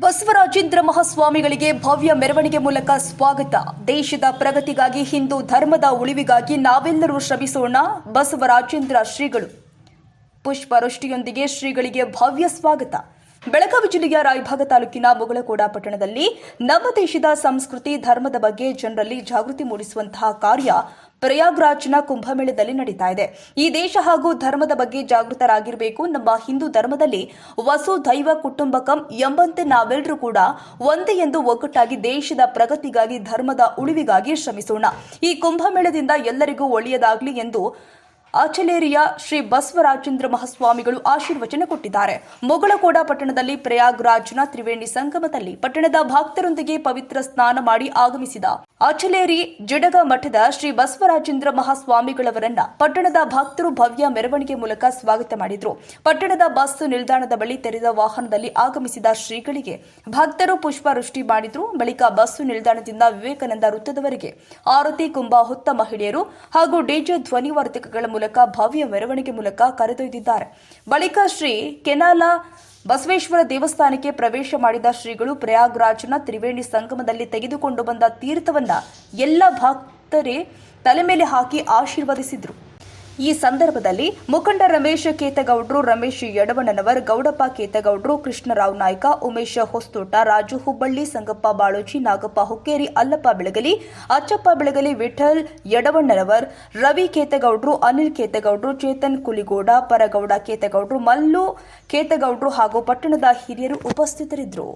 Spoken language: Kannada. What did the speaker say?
ಬಸವರಾಜೇಂದ್ರ ಮಹಾಸ್ವಾಮಿಗಳಿಗೆ ಭವ್ಯ ಮೆರವಣಿಗೆ ಮೂಲಕ ಸ್ವಾಗತ. ದೇಶದ ಪ್ರಗತಿಗಾಗಿ ಹಿಂದೂ ಧರ್ಮದ ಉಳಿವಿಗಾಗಿ ನಾವೆಲ್ಲರೂ ಶ್ರಮಿಸೋಣ. ಬಸವರಾಜೇಂದ್ರ ಶ್ರೀಗಳು. ಪುಷ್ಪವೃಷ್ಟಿಯೊಂದಿಗೆ ಶ್ರೀಗಳಿಗೆ ಭವ್ಯ ಸ್ವಾಗತ. ಬೆಳಗಾವಿ ಜಿಲ್ಲೆಯ ರಾಯಭಾಗ ತಾಲೂಕಿನ ಮುಗಳಕೋಡ ಪಟ್ಟಣದಲ್ಲಿ ನಮ್ಮ ದೇಶದ ಸಂಸ್ಕೃತಿ, ಧರ್ಮದ ಬಗ್ಗೆ ಜನರಲ್ಲಿ ಜಾಗೃತಿ ಮೂಡಿಸುವಂತಹ ಕಾರ್ಯ ಪ್ರಯಾಗ್ರಾಜ್ನ ಕುಂಭಮೇಳದಲ್ಲಿ ನಡೀತಾ ಇದೆ. ಈ ದೇಶ ಹಾಗೂ ಧರ್ಮದ ಬಗ್ಗೆ ಜಾಗೃತರಾಗಿರಬೇಕು ನಮ್ಮ ಹಿಂದೂ ಧರ್ಮದಲ್ಲಿ ವಸುಧೈವ ಕುಟುಂಬಕಂ ಎಂಬಂತೆ ನಾವೆಲ್ಲರೂ ಕೂಡ ಒಂದೇ ಎಂದು ಒಗ್ಗಟ್ಟಾಗಿ ದೇಶದ ಪ್ರಗತಿಗಾಗಿ, ಧರ್ಮದ ಉಳಿವಿಗಾಗಿ ಶ್ರಮಿಸೋಣ. ಈ ಕುಂಭಮೇಳದಿಂದ ಎಲ್ಲರಿಗೂ ಒಳ್ಳೆಯದಾಗಲಿ ಎಂದು ಆಚಲೇರಿಯ ಶ್ರೀ ಬಸವರಾಜೇಂದ್ರ ಮಹಾಸ್ವಾಮಿಗಳು ಆಶೀರ್ವಚನ ಕೊಟ್ಟಿದ್ದಾರೆ. ಮೊಗಳಕೋಡ ಪಟ್ಟಣದಲ್ಲಿ ಪ್ರಯಾಗ್ರಾಜ್ನ ತ್ರಿವೇಣಿ ಸಂಗಮದಲ್ಲಿ ಪಟ್ಟಣದ ಭಕ್ತರೊಂದಿಗೆ ಪವಿತ್ರ ಸ್ನಾನ ಮಾಡಿ ಆಗಮಿಸಿದ ಆಚಲೇರಿ ಜಡಗ ಮಠದ ಶ್ರೀ ಬಸವರಾಜೇಂದ್ರ ಮಹಾಸ್ವಾಮಿಗಳವರನ್ನ ಪಟ್ಟಣದ ಭಕ್ತರು ಭವ್ಯ ಮೆರವಣಿಗೆ ಮೂಲಕ ಸ್ವಾಗತ ಮಾಡಿದ್ರು. ಪಟ್ಟಣದ ಬಸ್ ನಿಲ್ದಾಣದ ಬಳಿ ತೆರೆದ ವಾಹನದಲ್ಲಿ ಆಗಮಿಸಿದ ಶ್ರೀಗಳಿಗೆ ಭಕ್ತರು ಪುಷ್ಪವೃಷ್ಟಿ ಮಾಡಿದ್ರು. ಬಳಿಕ ಬಸ್ಸು ನಿಲ್ದಾಣದಿಂದ ವಿವೇಕಾನಂದ ವೃತ್ತದವರೆಗೆ ಆರತಿ ಕುಂಭ ಹೊತ್ತ ಮಹಿಳೆಯರು ಹಾಗೂ ಡಿಜೆ ಧ್ವನಿವರ್ಧಕಗಳ ಮೂಲಕ, ಭವ್ಯ ಮೆರವಣಿಗೆ ಮೂಲಕ ಕರೆದೊಯ್ದಿದ್ದಾರೆ. ಬಳಿಕ ಶ್ರೀ ಕೆನಾಲ ಬಸವೇಶ್ವರ ದೇವಸ್ಥಾನಕ್ಕೆ ಪ್ರವೇಶ ಮಾಡಿದ ಶ್ರೀಗಳು ಪ್ರಯಾಗ್ರಾಜ್ನ ತ್ರಿವೇಣಿ ಸಂಗಮದಲ್ಲಿ ತೆಗೆದುಕೊಂಡು ಬಂದ ತೀರ್ಥವನ್ನ ಎಲ್ಲ ಭಕ್ತರೇ ತಲೆ ಮೇಲೆ ಹಾಕಿ ಆಶೀರ್ವದಿಸಿದ್ರು. ಈ ಸಂದರ್ಭದಲ್ಲಿ ಮುಖಂಡ ರಮೇಶ್ ಕೇತಗೌಡ್ರು, ರಮೇಶ್ ಯಡವಣ್ಣನವರ್, ಗೌಡಪ್ಪ ಕೇತಗೌಡ್ರು, ಕೃಷ್ಣರಾವ್ ನಾಯ್ಕ, ಉಮೇಶ್ ಹೊಸ್ತೋಟ, ರಾಜು ಹುಬ್ಬಳ್ಳಿ, ಸಂಗಪ್ಪ ಬಾಳೋಜಿ, ನಾಗಪ್ಪ ಹುಕ್ಕೇರಿ, ಅಲ್ಲಪ್ಪ ಬೆಳಗಲಿ, ಅಚ್ಚಪ್ಪ ಬೆಳಗಲಿ, ವಿಠಲ್ ಯಡವಣ್ಣನವರ್, ರವಿ ಕೇತಗೌಡ್ರು, ಅನಿಲ್ ಕೇತಗೌಡ್ರು, ಚೇತನ್ ಕುಲಿಗೌಡ, ಪರಗೌಡ ಕೇತಗೌಡ್ರು, ಮಲ್ಲು ಕೇತಗೌಡ್ರು ಹಾಗೂ ಪಟ್ಟಣದ ಹಿರಿಯರು ಉಪಸ್ಥಿತರಿದ್ದರು.